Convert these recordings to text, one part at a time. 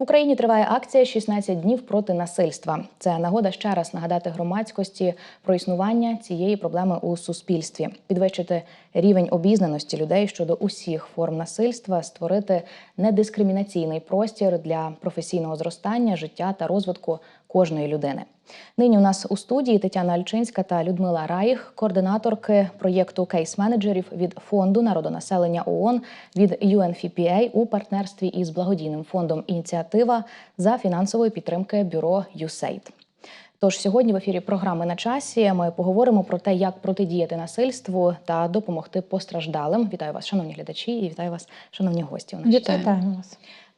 В Україні триває акція «16 днів проти насильства. Це нагода ще раз нагадати громадськості про існування цієї проблеми у суспільстві, підвищити рівень обізнаності людей щодо усіх форм насильства, створити недискримінаційний простір для професійного зростання, життя та розвитку кожної людини. Нині у нас у студії Тетяна Альчинська та Людмила Раїх, координаторки проєкту кейс-менеджерів від фонду народонаселення ООН від UNFPA у партнерстві із благодійним фондом Ініціатива за фінансової підтримки бюро USAID. Тож сьогодні в ефірі програми на часі ми поговоримо про те, як протидіяти насильству та допомогти постраждалим. Вітаю вас, шановні глядачі, і вітаю вас, шановні гості. У нашій Вітаю. студії.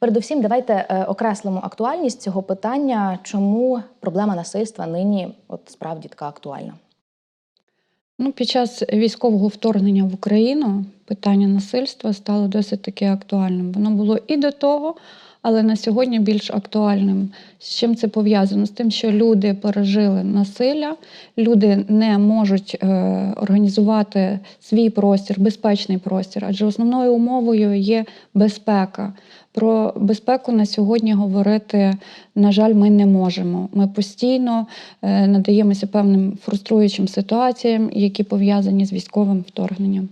Передусім, давайте е, окреслимо актуальність цього питання. Чому проблема насильства нині от справді така актуальна? Ну, під час військового вторгнення в Україну питання насильства стало досить таки актуальним. Воно було і до того, але на сьогодні більш актуальним. З чим це пов'язано? З тим, що люди пережили насилля, люди не можуть е, організувати свій простір, безпечний простір, адже основною умовою є безпека. Про безпеку на сьогодні говорити, на жаль, ми не можемо. Ми постійно е, надаємося певним фруструючим ситуаціям, які пов'язані з військовим вторгненням.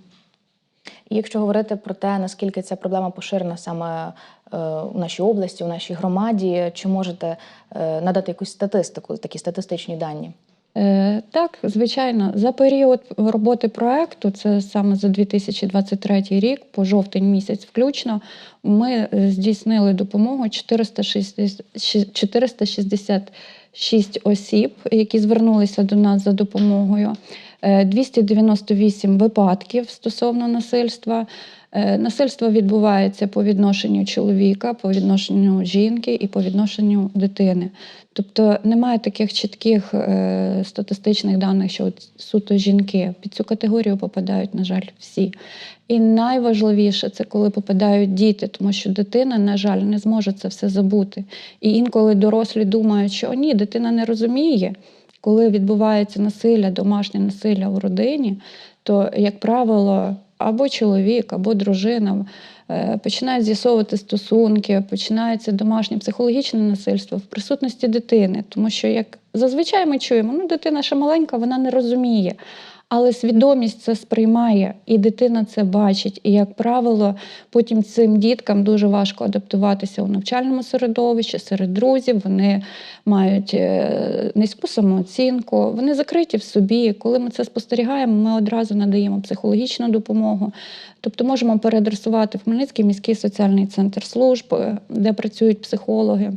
Якщо говорити про те, наскільки ця проблема поширена саме е, у нашій області, у нашій громаді, чи можете е, надати якусь статистику, такі статистичні дані? Е, Так, звичайно, за період роботи проекту, це саме за 2023 рік, по жовтень місяць включно, ми е, здійснили допомогу 460 466 осіб, які звернулися до нас за допомогою. Е, 298 випадків стосовно насильства. Е, Насильство відбувається по відношенню чоловіка, по відношенню жінки і по відношенню дитини. Тобто немає таких чітких е, статистичних даних, що от суто жінки під цю категорію попадають, на жаль, всі. І найважливіше це коли попадають діти, тому що дитина, на жаль, не зможе це все забути. І інколи дорослі думають, що «О, ні, дитина не розуміє. Коли відбувається насилля, домашнє насилля у родині, то, як правило, або чоловік, або дружина е, починають з'ясовувати стосунки, починається домашнє психологічне насильство в присутності дитини. Тому що, як зазвичай ми чуємо, ну дитина ще маленька, вона не розуміє. Але свідомість це сприймає, і дитина це бачить. І, як правило, потім цим діткам дуже важко адаптуватися у навчальному середовищі, серед друзів. Вони мають е, низьку самооцінку, вони закриті в собі. Коли ми це спостерігаємо, ми одразу надаємо психологічну допомогу. Тобто можемо переадресувати в Хмельницький міський соціальний центр служб, е, де працюють психологи.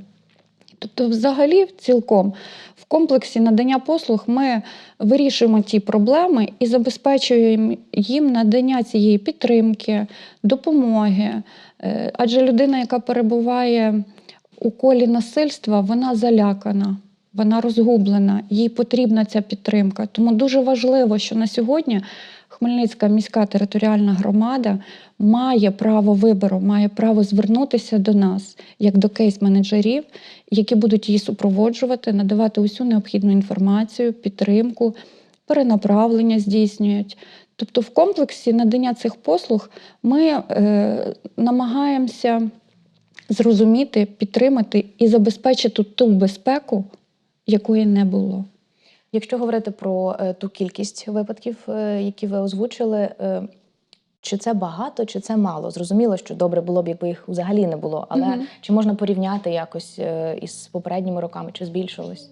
Тобто, взагалі, цілком комплексі надання послуг ми вирішуємо ті проблеми і забезпечуємо їм надання цієї підтримки, допомоги. Е, Адже людина, яка перебуває у колі насильства, вона залякана. Вона розгублена, їй потрібна ця підтримка. Тому дуже важливо, що на сьогодні Хмельницька міська територіальна громада має право вибору, має право звернутися до нас як до кейс-менеджерів, які будуть її супроводжувати, надавати усю необхідну інформацію, підтримку, перенаправлення здійснюють. Тобто, в комплексі надання цих послуг ми е, намагаємося зрозуміти, підтримати і забезпечити ту безпеку, якої не було. Якщо говорити про е, ту кількість випадків, е, які ви озвучили, е, чи це багато, чи це мало? Зрозуміло, що добре було б, якби їх взагалі не було, але Мгм. чи можна порівняти якось із попередніми роками, чи збільшилось?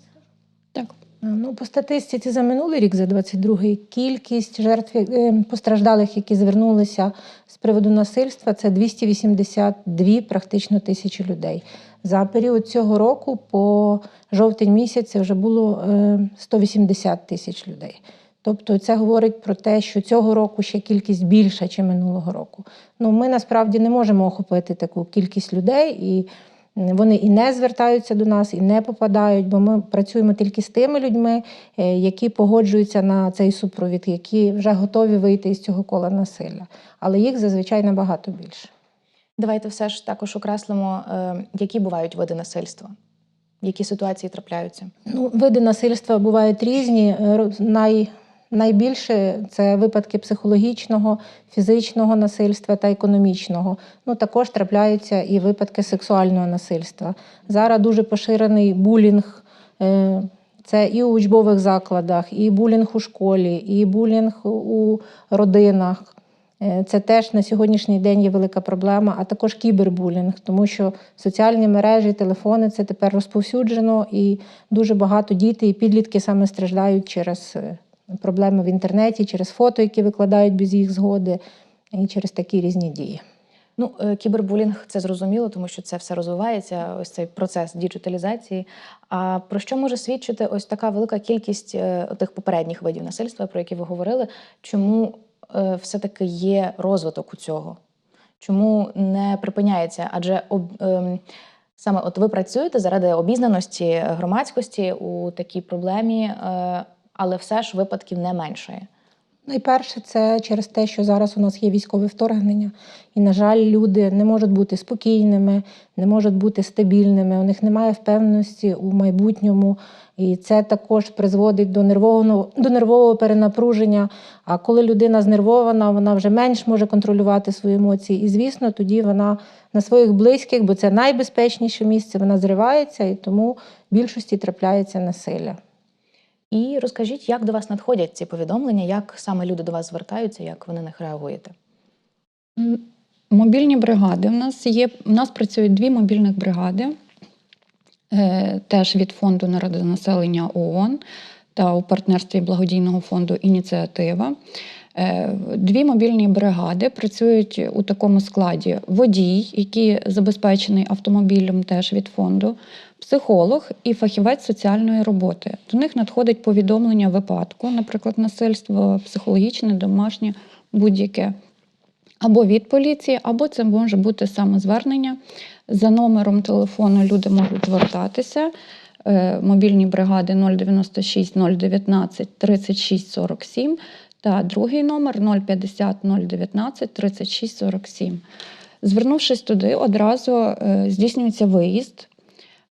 Так. Ну, по статистиці за минулий рік, за 22-й, кількість жертв е, постраждалих, які звернулися з приводу насильства, це 282 практично тисячі людей. За період цього року по жовтень місяць вже було е, 180 тисяч людей. Тобто це говорить про те, що цього року ще кількість більша, ніж минулого року. Ну, ми насправді не можемо охопити таку кількість людей, і вони і не звертаються до нас, і не попадають, бо ми працюємо тільки з тими людьми, е, які погоджуються на цей супровід, які вже готові вийти із цього кола насилля. Але їх зазвичай набагато більше. Давайте все ж також окреслимо, е, які бувають види насильства, які ситуації трапляються. Ну, види насильства бувають різні. Е, Най, найбільше це випадки психологічного, фізичного насильства та економічного. Ну також трапляються і випадки сексуального насильства. Зараз дуже поширений булінг. е, Це і у учбових закладах, і булінг у школі, і булінг у родинах. Е, Це теж на сьогоднішній день є велика проблема, а також кібербулінг, тому що соціальні мережі, телефони це тепер розповсюджено, і дуже багато дітей і підлітки саме страждають через е, проблеми в інтернеті, через фото, які викладають без їх згоди, і через такі різні дії. Ну, е, кібербулінг це зрозуміло, тому що це все розвивається, ось цей процес діджиталізації. А про що може свідчити ось така велика кількість тих попередніх видів насильства, про які ви говорили? Чому е, все-таки є розвиток у цього? Чому не припиняється? Адже об, ем, саме от ви працюєте заради обізнаності громадськості у такій проблемі, е, але все ж випадків не меншає. Найперше, це через те, що зараз у нас є військове вторгнення, і, на жаль, люди не можуть бути спокійними, не можуть бути стабільними, у них немає впевненості у майбутньому. І це також призводить до нервового, до нервового перенапруження. А коли людина знервована, вона вже менш може контролювати свої емоції. І, звісно, тоді вона на своїх близьких, бо це найбезпечніше місце, вона зривається, і тому в більшості трапляється насилля. І розкажіть, як до вас надходять ці повідомлення, як саме люди до вас звертаються, як ви на них реагуєте? Мобільні бригади. У нас є у нас працюють дві мобільних бригади, е, теж від фонду народонаселення ООН та у партнерстві благодійного фонду Ініціатива. Е, Дві мобільні бригади працюють у такому складі: водій, який забезпечений автомобілем теж від фонду, психолог і фахівець соціальної роботи. До них надходить повідомлення випадку, наприклад, насильство психологічне, домашнє, будь-яке. Або від поліції, або це може бути самозвернення. За номером телефону люди можуть звертатися. Е, Мобільні бригади 096 019 36 47 та другий номер 050 019 36 47. Звернувшись туди, одразу е, здійснюється виїзд,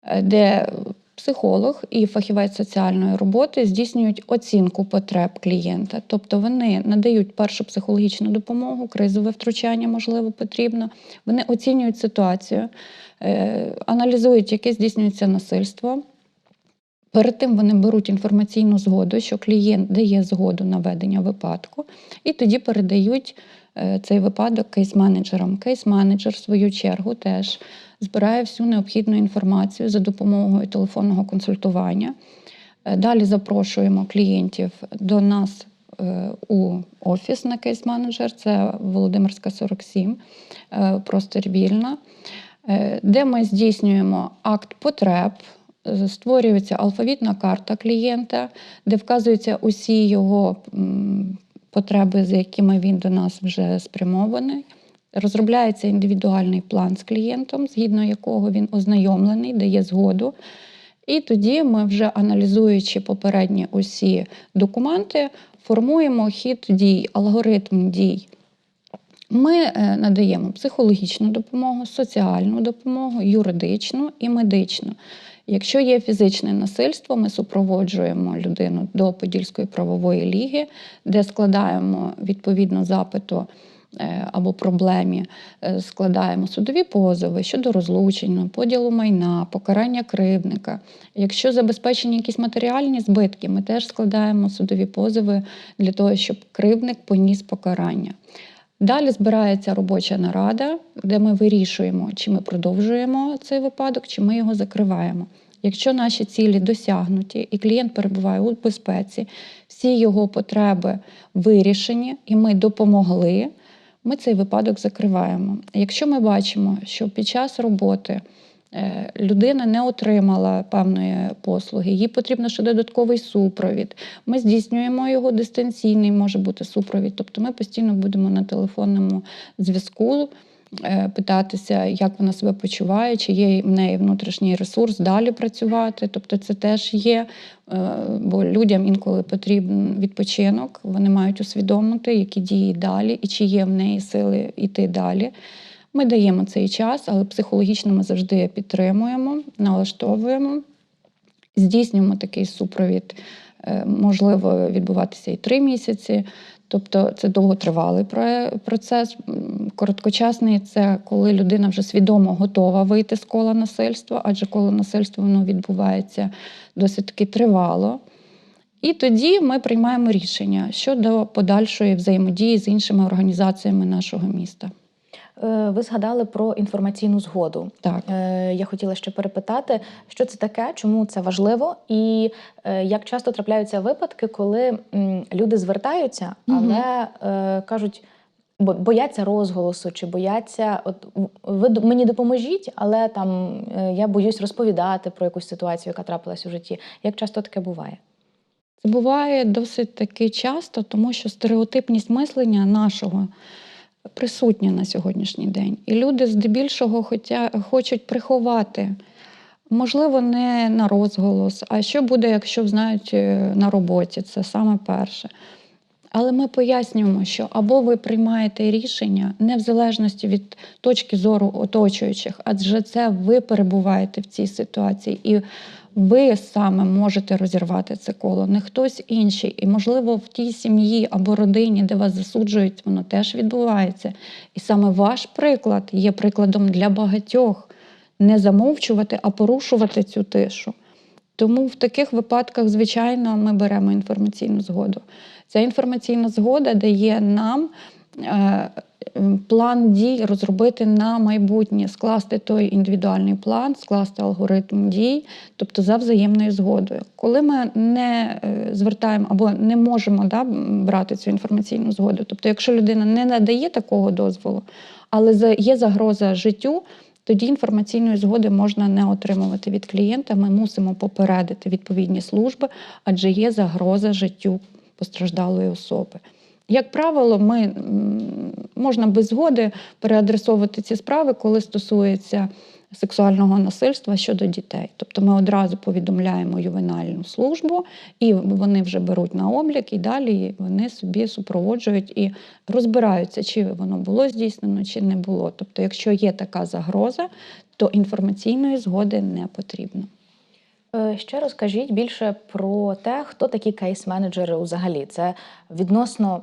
е, де психолог і фахівець соціальної роботи здійснюють оцінку потреб клієнта. Тобто вони надають першу психологічну допомогу, кризове втручання, можливо, потрібно. Вони оцінюють ситуацію, е, аналізують, яке здійснюється насильство. Перед тим вони беруть інформаційну згоду, що клієнт дає згоду на ведення випадку, і тоді передають е, цей випадок кейс-менеджерам. Кейс-менеджер, в свою чергу, теж збирає всю необхідну інформацію за допомогою телефонного консультування. Е, Далі запрошуємо клієнтів до нас е, у офіс на кейс-менеджер, це Володимирська 47, е, простір вільна, де ми здійснюємо акт потреб. Створюється алфавітна карта клієнта, де вказуються усі його потреби, з якими він до нас вже спрямований. Розробляється індивідуальний план з клієнтом, згідно якого він ознайомлений, дає згоду. І тоді ми, вже аналізуючи попередні усі документи, формуємо хід дій, алгоритм дій. Ми е, надаємо психологічну допомогу, соціальну допомогу, юридичну і медичну. Якщо є фізичне насильство, ми супроводжуємо людину до Подільської правової ліги, де складаємо відповідно запиту е, або проблемі, е, складаємо судові позови щодо розлучення, поділу майна, покарання кривдника. Якщо забезпечені якісь матеріальні збитки, ми теж складаємо судові позови для того, щоб кривдник поніс покарання. Далі збирається робоча нарада, де ми вирішуємо, чи ми продовжуємо цей випадок, чи ми його закриваємо. Якщо наші цілі досягнуті і клієнт перебуває у безпеці, всі його потреби вирішені, і ми допомогли, ми цей випадок закриваємо. Якщо ми бачимо, що під час роботи людина не отримала певної послуги, їй потрібно ще додатковий супровід. Ми здійснюємо його дистанційний, може бути супровід. Тобто ми постійно будемо на телефонному зв'язку. е, Питатися, як вона себе почуває, чи є в неї внутрішній ресурс далі працювати. Тобто, це теж є, е, бо людям інколи потрібен відпочинок, вони мають усвідомити, які дії далі, і чи є в неї сили йти далі. Ми даємо цей час, але психологічно ми завжди підтримуємо, налаштовуємо, здійснюємо такий супровід е, можливо відбуватися і три місяці. Тобто це довготривалий процес. Короткочасний це коли людина вже свідомо готова вийти з кола насильства, адже коло насильства воно відбувається досить таки тривало. І тоді ми приймаємо рішення щодо подальшої взаємодії з іншими організаціями нашого міста. Е, Ви згадали про інформаційну згоду. Так. Е, Я хотіла ще перепитати, що це таке, чому це важливо, і е, як часто трапляються випадки, коли люди звертаються, але е, кажуть. Бояться розголосу чи бояться, от ви мені допоможіть, але там я боюсь розповідати про якусь ситуацію, яка трапилась у житті. Як часто таке буває? Це буває досить таки часто, тому що стереотипність мислення нашого присутня на сьогоднішній день. І люди здебільшого хотя, хочуть приховати. Можливо, не на розголос, а що буде, якщо знають е, на роботі, це саме перше. Але ми пояснюємо, що або ви приймаєте рішення не в залежності від точки зору оточуючих, адже це ви перебуваєте в цій ситуації, і ви саме можете розірвати це коло, не хтось інший. І, можливо, в тій сім'ї або родині, де вас засуджують, воно теж відбувається. І саме ваш приклад є прикладом для багатьох не замовчувати, а порушувати цю тишу. Тому в таких випадках, звичайно, ми беремо інформаційну згоду. Ця інформаційна згода дає нам план дій розробити на майбутнє, скласти той індивідуальний план, скласти алгоритм дій, тобто за взаємною згодою. Коли ми не е, звертаємо або не можемо да, брати цю інформаційну згоду, тобто, якщо людина не надає такого дозволу, але є загроза життю. Тоді інформаційної згоди можна не отримувати від клієнта. Ми мусимо попередити відповідні служби, адже є загроза життю постраждалої особи. Як правило, ми можна без згоди переадресовувати ці справи, коли стосується сексуального насильства щодо дітей. Тобто ми одразу повідомляємо ювенальну службу, і вони вже беруть на облік, і далі вони собі супроводжують і розбираються, чи воно було здійснено, чи не було. Тобто, якщо є така загроза, то інформаційної згоди не потрібно. Е, Ще розкажіть більше про те, хто такі кейс-менеджери взагалі. Це відносно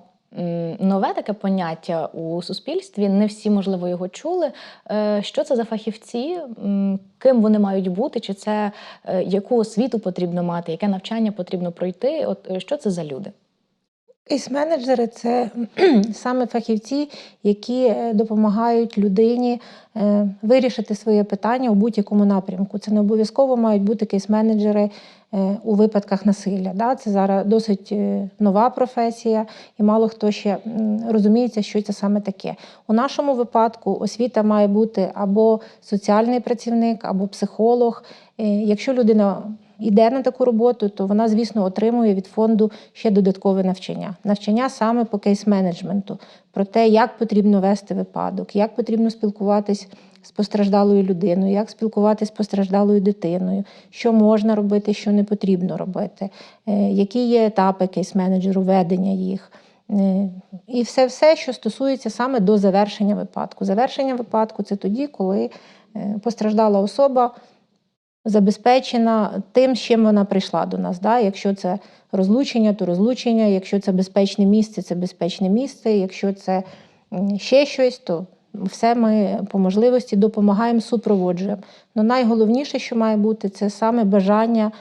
нове таке поняття у суспільстві. Не всі, можливо, його чули. Е, Що це за фахівці? Ким вони мають бути? Чи це е, яку освіту потрібно мати, яке навчання потрібно пройти? От е, що це за люди? Кейс-менеджери це саме фахівці, які е, допомагають людині е, вирішити своє питання у будь-якому напрямку. Це не обов'язково мають бути кейс-менеджери е, у випадках насилля. Це зараз досить нова професія, і мало хто ще розуміється, що це саме таке. У нашому випадку освіта має бути або соціальний працівник, або психолог. Якщо людина йде на таку роботу, то вона, звісно, отримує від фонду ще додаткове навчання. Навчання саме по кейс-менеджменту, про те, як потрібно вести випадок, як потрібно спілкуватись з постраждалою людиною, як спілкуватись з постраждалою дитиною, що можна робити, що не потрібно робити, е, які є етапи кейс-менеджеру, ведення їх. Е, І все, все, що стосується саме до завершення випадку. Завершення випадку це тоді, коли е, постраждала особа забезпечена тим, з чим вона прийшла до нас. Да? Якщо це розлучення, то розлучення, якщо це безпечне місце, це безпечне місце, якщо це ще щось, то все ми по можливості допомагаємо, супроводжуємо. Но найголовніше, що має бути, це саме бажання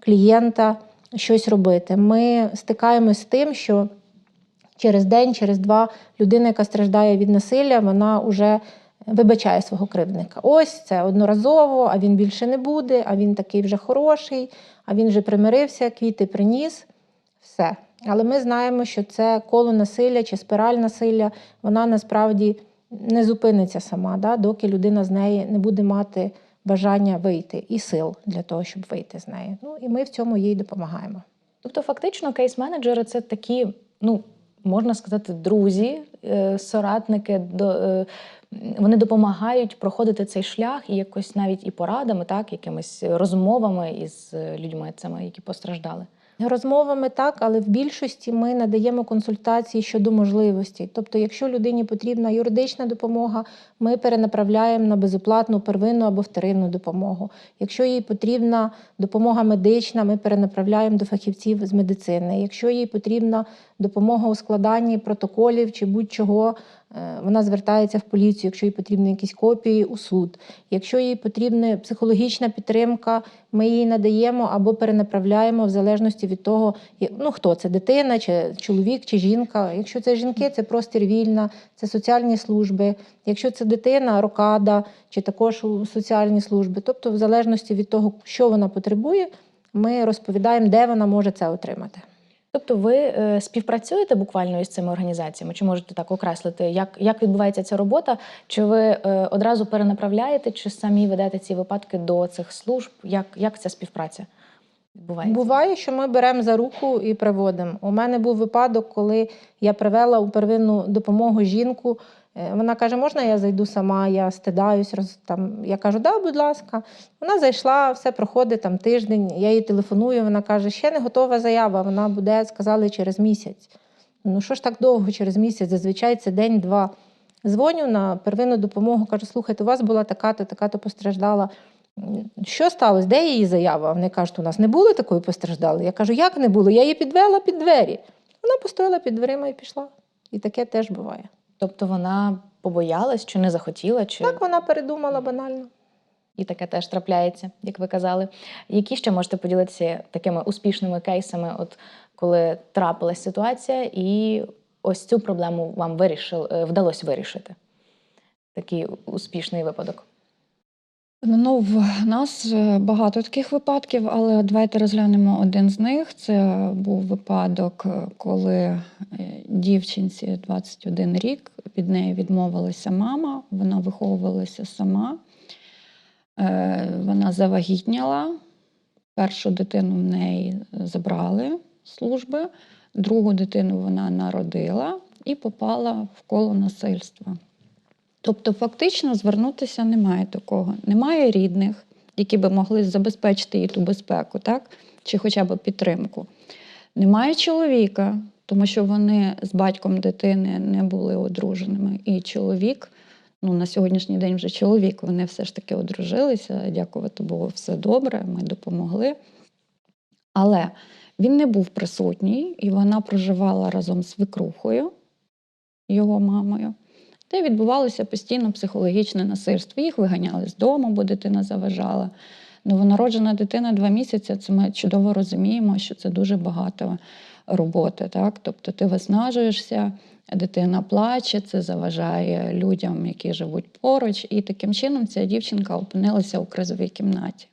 клієнта щось робити. Ми стикаємось з тим, що через день, через два людина, яка страждає від насилля, вона вже вибачає свого кривдника. Ось це одноразово, а він більше не буде, а він такий вже хороший, а він вже примирився, квіти приніс. Все. Але ми знаємо, що це коло насилля чи спираль насилля, вона насправді не зупиниться сама, да, доки людина з неї не буде мати бажання вийти і сил для того, щоб вийти з неї. Ну і ми в цьому їй допомагаємо. Тобто, фактично, кейс-менеджери це такі, ну можна сказати, друзі, е, соратники. Вони допомагають проходити цей шлях і якось навіть і порадами, так, якимись розмовами із е, людьми, цими, які постраждали. Розмовами так, але в більшості ми надаємо консультації щодо можливостей. Тобто, якщо людині потрібна юридична допомога, ми перенаправляємо на безоплатну первинну або вторинну допомогу. Якщо їй потрібна допомога медична, ми перенаправляємо до фахівців з медицини. Якщо їй потрібна допомога у складанні протоколів чи будь-чого, вона звертається в поліцію, якщо їй потрібні якісь копії у суд. Якщо їй потрібна психологічна підтримка, ми її надаємо або перенаправляємо в залежності від того, ну хто це дитина, чи чоловік, чи жінка. Якщо це жінки, це простір вільна, це соціальні служби. Якщо це дитина, рокада, чи також соціальні служби. Тобто, в залежності від того, що вона потребує, ми розповідаємо, де вона може це отримати. Тобто ви е, співпрацюєте буквально із цими організаціями? Чи можете так окреслити, як, як відбувається ця робота? Чи ви е, одразу перенаправляєте, чи самі ведете ці випадки до цих служб? Як, як ця співпраця відбувається? Буває, що ми беремо за руку і приводимо. У мене був випадок, коли я привела у первинну допомогу жінку. Е, Вона каже, можна я зайду сама, я стидаюсь. Роз, там. Я кажу, да, будь ласка. Вона зайшла, все проходить там тиждень. Я їй телефоную. Вона каже, ще не готова заява. Вона буде, сказали, через місяць. Ну що ж так довго через місяць? Зазвичай це день-два. Дзвоню на первинну допомогу, кажу, слухайте, у вас була така-то, така-то постраждала. Що сталося? Де її заява? Вони кажуть, у нас не було такої постраждалої. Я кажу, як не було? Я її підвела під двері. Вона постояла під дверима і пішла. І таке теж буває. Тобто вона побоялась чи не захотіла, чи Так вона передумала банально. і таке теж трапляється, як ви казали. Які ще можете поділитися такими успішними кейсами, от коли трапилась ситуація, і ось цю проблему вам вирішили, е, вдалося вирішити? Такий успішний випадок. Ну, в нас е, багато таких випадків, але давайте розглянемо один з них. Це був випадок, е, коли е, дівчинці 21 рік, від неї відмовилася мама, вона виховувалася сама. Вона завагітняла. Першу дитину в неї забрали служби, другу дитину вона народила і попала в коло насильства. Тобто, фактично звернутися немає такого. Немає рідних, які би могли забезпечити їй ту безпеку, так? чи хоча б підтримку. Немає чоловіка, тому що вони з батьком дитини не були одруженими. І чоловік, ну на сьогоднішній день вже чоловік, вони все ж таки одружилися. Дякувати Богу, все добре, ми допомогли. Але він не був присутній, і вона проживала разом з свекрухою, його мамою де відбувалося постійно психологічне насильство. Їх виганяли з дому, бо дитина заважала. Новонароджена дитина два місяці, це ми чудово розуміємо, що це дуже багато роботи. Так? Тобто ти виснажуєшся, дитина плаче, це заважає людям, які живуть поруч. І таким чином ця дівчинка опинилася у кризовій кімнаті.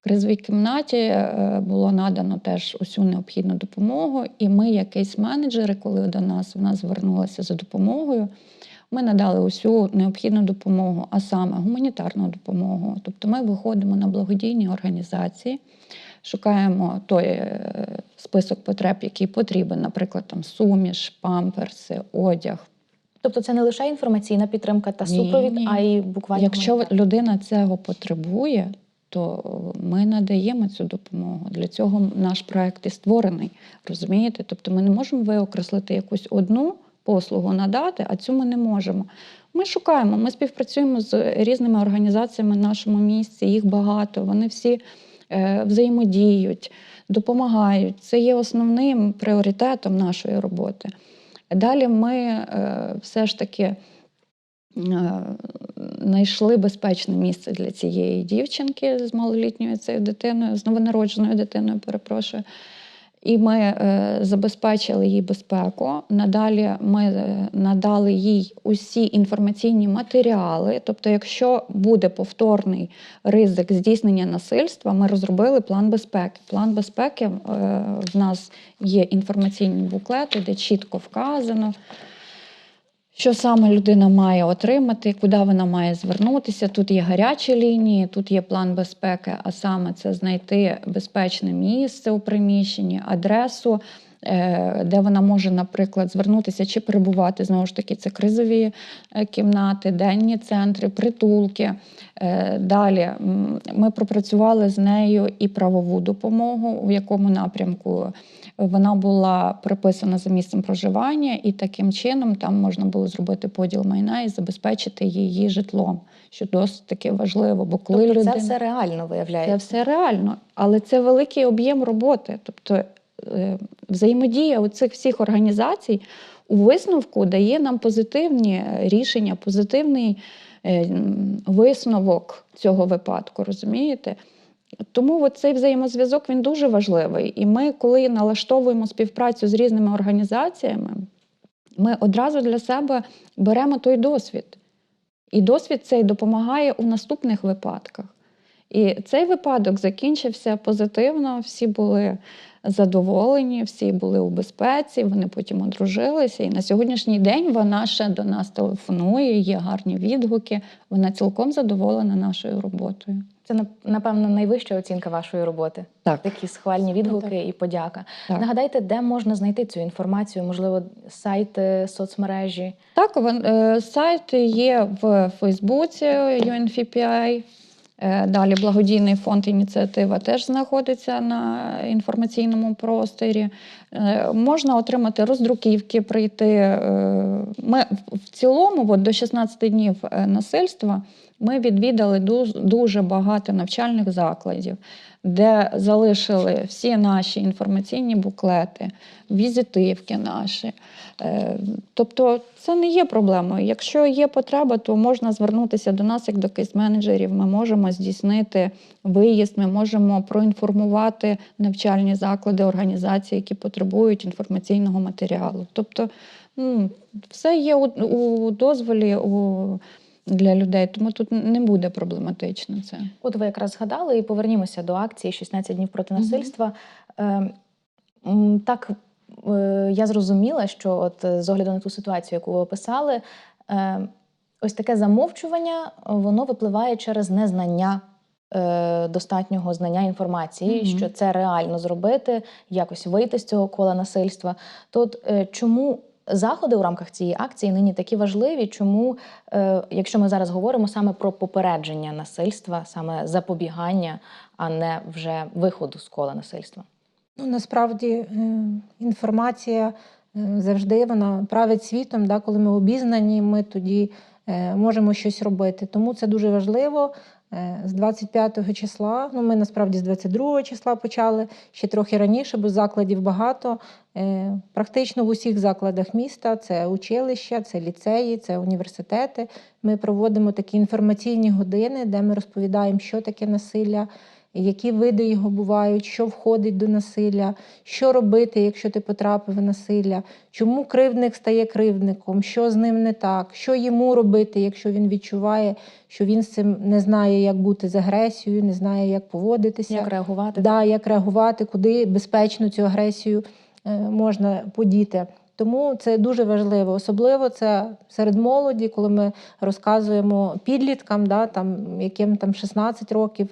В кризовій кімнаті е, було надано теж усю необхідну допомогу, і ми, якісь менеджери, коли до нас вона звернулася за допомогою, ми надали усю необхідну допомогу, а саме гуманітарну допомогу. Тобто ми виходимо на благодійні організації, шукаємо той е, список потреб, який потрібен, наприклад, там суміш, памперси, одяг. Тобто це не лише інформаційна підтримка та супровід, ні. а й буквально. Якщо людина цього потребує, то ми надаємо цю допомогу. Для цього наш проект і створений. Розумієте? Тобто ми не можемо виокреслити якусь одну послугу надати, а цю ми не можемо. Ми шукаємо, ми співпрацюємо з різними організаціями в нашому місті, їх багато, вони всі е, взаємодіють, допомагають. Це є основним пріоритетом нашої роботи. Далі ми е, все ж таки е, знайшли безпечне місце для цієї дівчинки з малолітньою цією дитиною, з новонародженою дитиною, перепрошую. І ми е, забезпечили їй безпеку. Надалі ми е, надали їй усі інформаційні матеріали. Тобто, якщо буде повторний ризик здійснення насильства, ми розробили план безпеки. План безпеки е, в нас є інформаційні буклети, де чітко вказано. Що саме людина має отримати, куди вона має звернутися? Тут є гарячі лінії, тут є план безпеки, а саме це знайти безпечне місце у приміщенні, адресу де вона може, наприклад, звернутися чи перебувати. Знову ж таки, це кризові е, кімнати, денні центри, притулки. Е, Далі ми пропрацювали з нею і правову допомогу, в якому напрямку вона була приписана за місцем проживання, і таким чином там можна було зробити поділ майна і забезпечити її житлом, що досить таки важливо. Бо коли Тобто людина... це все реально виявляється. Це все реально, але це великий об'єм роботи. Тобто е, взаємодія цих всіх організацій у висновку дає нам позитивні рішення, позитивний е, висновок цього випадку, розумієте? Тому цей взаємозв'язок він дуже важливий. І ми, коли налаштовуємо співпрацю з різними організаціями, ми одразу для себе беремо той досвід. І досвід цей допомагає у наступних випадках. І цей випадок закінчився позитивно. Всі були задоволені, всі були у безпеці, вони потім одружилися. І на сьогоднішній день вона ще до нас телефонує, є гарні відгуки. Вона цілком задоволена нашою роботою. Це нап- напевно найвища оцінка вашої роботи. Так. Такі схвальні відгуки і подяка. Так. Нагадайте, де можна знайти цю інформацію? Можливо, сайти, соцмережі. Так, е, сайт є в Фейсбуці UNFPI. Е, Далі благодійний фонд ініціатива теж знаходиться на інформаційному просторі. Е, Можна отримати роздруківки, прийти. Е, Ми в- цілому, от до 16 днів насильства, ми відвідали дуже багато навчальних закладів, де залишили всі наші інформаційні буклети, візитивки наші. Е, Тобто це не є проблемою. Якщо є потреба, то можна звернутися до нас як до кейс-менеджерів. Ми можемо здійснити виїзд, ми можемо проінформувати навчальні заклади, організації, які потребують інформаційного матеріалу. Тобто ну, все є у, дозволі у, для людей, тому тут не буде проблематично це. От ви якраз згадали і повернімося до акції «16 днів проти насильства. Е, Так, е, я зрозуміла, що от е, з огляду на ту ситуацію, яку ви описали, е, ось таке замовчування, е, воно випливає через незнання. Достатнього знання інформації, Мгм. що це реально зробити, якось вийти з цього кола насильства. Е, чому заходи у рамках цієї акції нині такі важливі? Чому, е, якщо ми зараз говоримо саме про попередження насильства, саме запобігання, а не вже виходу з кола насильства? Ну, насправді е, інформація е, завжди вона править світом. Да? Коли ми обізнані, ми тоді можемо щось робити. Тому це дуже важливо. Е, З 25 числа, ну ми насправді з 22 числа почали ще трохи раніше, бо закладів багато. Е, Практично в усіх закладах міста це училища, це ліцеї, це університети. Ми проводимо такі інформаційні години, де ми розповідаємо, що таке насилля, які види його бувають, що входить до насилля, що робити, якщо ти потрапив в насилля, чому кривдник стає кривдником, що з ним не так, що йому робити, якщо він відчуває, що він з цим не знає, як бути з агресією, не знає, як поводитися. Як реагувати? Да, як реагувати, куди безпечно цю агресію е, можна подіти. Тому це дуже важливо. Особливо це серед молоді, коли ми розказуємо підліткам, да, там, яким там 16 років,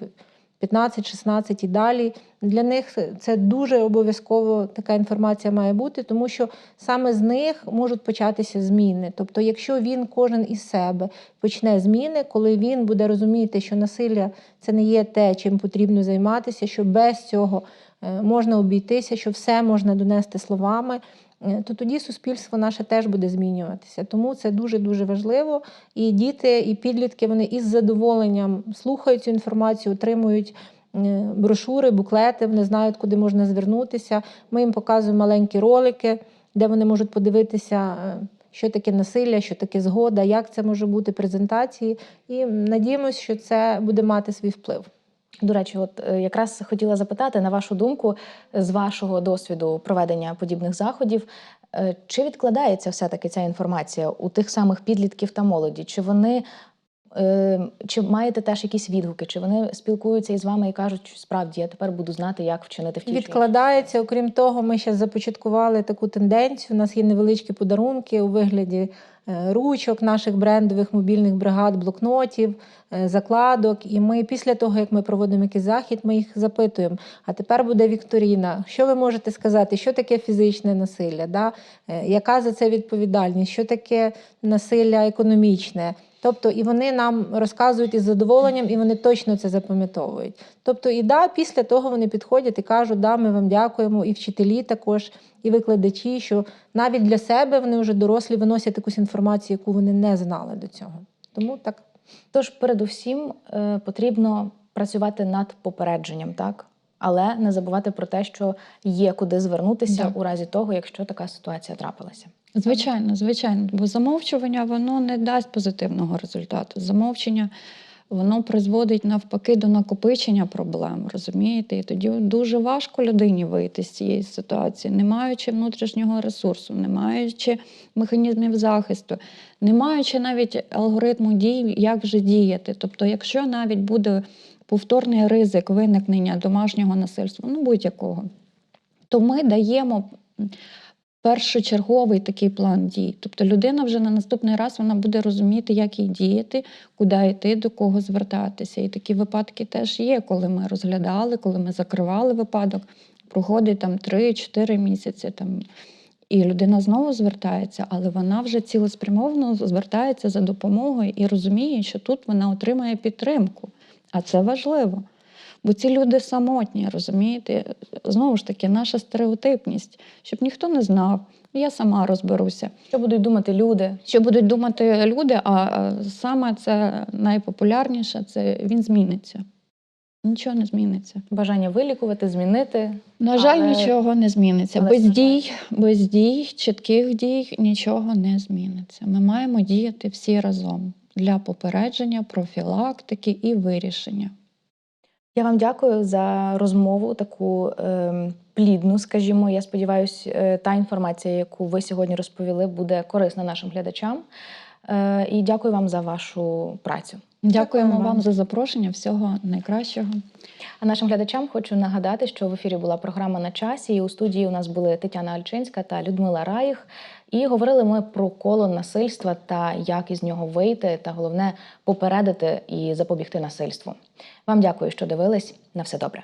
15-16 і далі. Для них це дуже обов'язково така інформація має бути, тому що саме з них можуть початися зміни. Тобто, якщо він кожен із себе почне зміни, коли він буде розуміти, що насилля це не є те, чим потрібно займатися, що без цього е, можна обійтися, що все можна донести словами. Е, То тоді суспільство наше теж буде змінюватися. Тому це дуже дуже важливо. І діти, і підлітки вони із задоволенням слухають цю інформацію, отримують е, брошури, буклети, вони знають, куди можна звернутися. Ми їм показуємо маленькі ролики, де вони можуть подивитися, е, що таке насилля, що таке згода, як це може бути презентації. І надіємося, що це буде мати свій вплив. До речі, от е, якраз хотіла запитати на вашу думку, з вашого досвіду проведення подібних заходів, е, чи відкладається все-таки ця інформація у тих самих підлітків та молоді? Чи вони Е, Чи маєте теж якісь відгуки? Чи вони спілкуються із вами і кажуть, що справді я тепер буду знати, як вчинити в тій Відкладається. Окрім того, ми ще започаткували таку тенденцію. У нас є невеличкі подарунки у вигляді е, ручок наших брендових мобільних бригад, блокнотів, е, закладок. І ми після того, як ми проводимо якийсь захід, ми їх запитуємо. А тепер буде вікторіна. Що ви можете сказати? Що таке фізичне насилля? Да? Е, Яка за це відповідальність? Що таке насилля економічне? Тобто, і вони нам розказують із задоволенням, і вони точно це запам'ятовують. Тобто, і да, після того вони підходять і кажуть, да, ми вам дякуємо, і вчителі також, і викладачі, що навіть для себе вони вже дорослі виносять якусь інформацію, яку вони не знали до цього. Тому так. Тож, передусім, е, потрібно працювати над попередженням, так? Але не забувати про те, що є куди звернутися Так. у разі того, якщо така ситуація трапилася. Звичайно, звичайно, бо замовчування воно не дасть позитивного результату. Замовчення воно призводить навпаки до накопичення проблем, розумієте? І тоді дуже важко людині вийти з цієї ситуації, не маючи внутрішнього ресурсу, не маючи механізмів захисту, не маючи навіть алгоритму дій, як вже діяти. Тобто, якщо навіть буде повторний ризик виникнення домашнього насильства, ну будь-якого, то ми даємо першочерговий такий план дій. Тобто людина вже на наступний раз вона буде розуміти, як їй діяти, куди йти, до кого звертатися. І такі випадки теж є, коли ми розглядали, коли ми закривали випадок, проходить там 3-4 місяці. Там, і людина знову звертається, але вона вже цілеспрямовано звертається за допомогою і розуміє, що тут вона отримає підтримку. А це важливо. Бо ці люди самотні, розумієте? Знову ж таки, наша стереотипність, щоб ніхто не знав, я сама розберуся. Що будуть думати люди? Що будуть думати люди, а саме це найпопулярніше це він зміниться. Нічого не зміниться. Бажання вилікувати, змінити. На жаль, Але- нічого не зміниться. Але Без це дій, без дій, чітких дій нічого не зміниться. Ми маємо діяти всі разом для попередження, профілактики і вирішення. Я вам дякую за розмову, таку ем, плідну, скажімо. Я сподіваюся, е, та інформація, яку ви сьогодні розповіли, буде корисна нашим глядачам. Е, і дякую вам за вашу працю. Дякуємо вам. вам за запрошення. Всього найкращого. А нашим глядачам хочу нагадати, що в ефірі була програма на часі. І у студії у нас були Тетяна Альчинська та Людмила Раїх. І говорили ми про коло насильства та як із нього вийти, та головне попередити і запобігти насильству. Вам дякую, що дивились. На все добре.